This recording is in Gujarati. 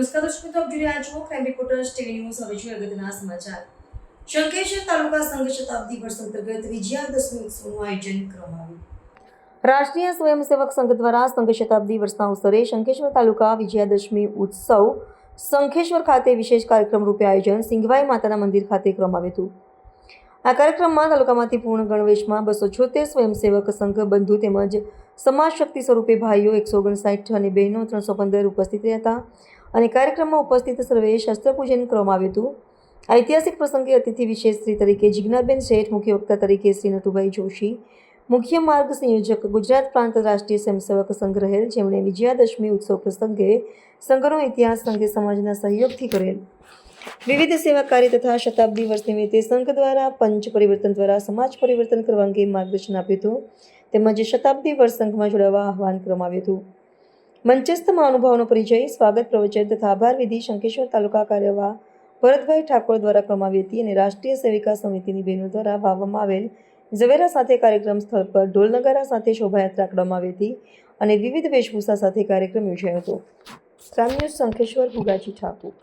નમસ્કાર જુઓ ક્રાઇમ રિપોર્ટર્સ ટીવી ન્યૂઝ હવે જોઈએ અગત્યના સમાચાર. શંકેશ્વર તાલુકા સંઘ શતાબ્દી વર્ષ અંતર્ગત વિજયાદશમી ઉત્સવનું આયોજન કરવામાં આવ્યું. રાષ્ટ્રીય સ્વયંસેવક સંઘ દ્વારા સંઘ શતાબ્દી વર્ષના અવસરે શંખેશ્વર તાલુકા વિજયાદશમી ઉત્સવ શંખેશ્વર ખાતે વિશેષ કાર્યક્રમ રૂપે આયોજન સિંગવાઈ માતાના મંદિર ખાતે કરવામાં આવ્યું હતું. આ કાર્યક્રમમાં તાલુકામાંથી પૂર્ણ ગણવેશમાં બસો છોતેર સ્વયંસેવક સંઘ બંધુ તેમજ સમાજ શક્તિ સ્વરૂપે ભાઈઓ એકસો ઓગણસાઠ અને બહેનો ત્રણસો પંદર ઉપસ્થિત રહ્યા હતા. અને કાર્યક્રમમાં ઉપસ્થિત સર્વે શસ્ત્રપૂજન કરવામાં આવ્યું હતું. ઐતિહાસિક પ્રસંગે અતિથિ વિશેષ શ્રી તરીકે જિજ્ઞાબેન શેઠ, મુખ્ય વક્તા તરીકે શ્રી નટુભાઈ જોશી, મુખ્ય માર્ગ સંયોજક ગુજરાત પ્રાંત રાષ્ટ્રીય સ્વયંસેવક સંઘ રહેલ, જેમણે વિજયાદશમી ઉત્સવ પ્રસંગે સંઘનો ઇતિહાસ સંઘે સમાજના સહયોગથી કરેલ. વિવિધ સેવા કાર્ય તથા શતાબ્દી વર્ષ નિમિત્તે સંઘ દ્વારા પંચ પરિવર્તન દ્વારા સમાજ પરિવર્તન કરવા અંગે માર્ગદર્શન આપ્યું હતું. તેમજ શતાબ્દી વર્ષ સંઘમાં જોડાવા આહવાન કરવામાં આવ્યું હતું. મંચસ્થ મહાનુભાવનો પરિચય, સ્વાગત પ્રવચન તથા આભાર વિધિ શંકેશ્વર તાલુકા કાર્યવાહ ભરતભાઈ ઠાકોર દ્વારા કરવામાં હતી અને રાષ્ટ્રીય સેવિકા સમિતિની બહેનો દ્વારા વાવવામાં આવેલ ઝવેરા સાથે કાર્યક્રમ સ્થળ પર ઢોલ નગારા સાથે શોભાયાત્રા કરવામાં આવી હતી અને વિવિધ વેશભૂષા સાથે કાર્યક્રમ યોજાયો હતો. ગ્રામ્ય શંખેશ્વર ભુગાજી ઠાકોર.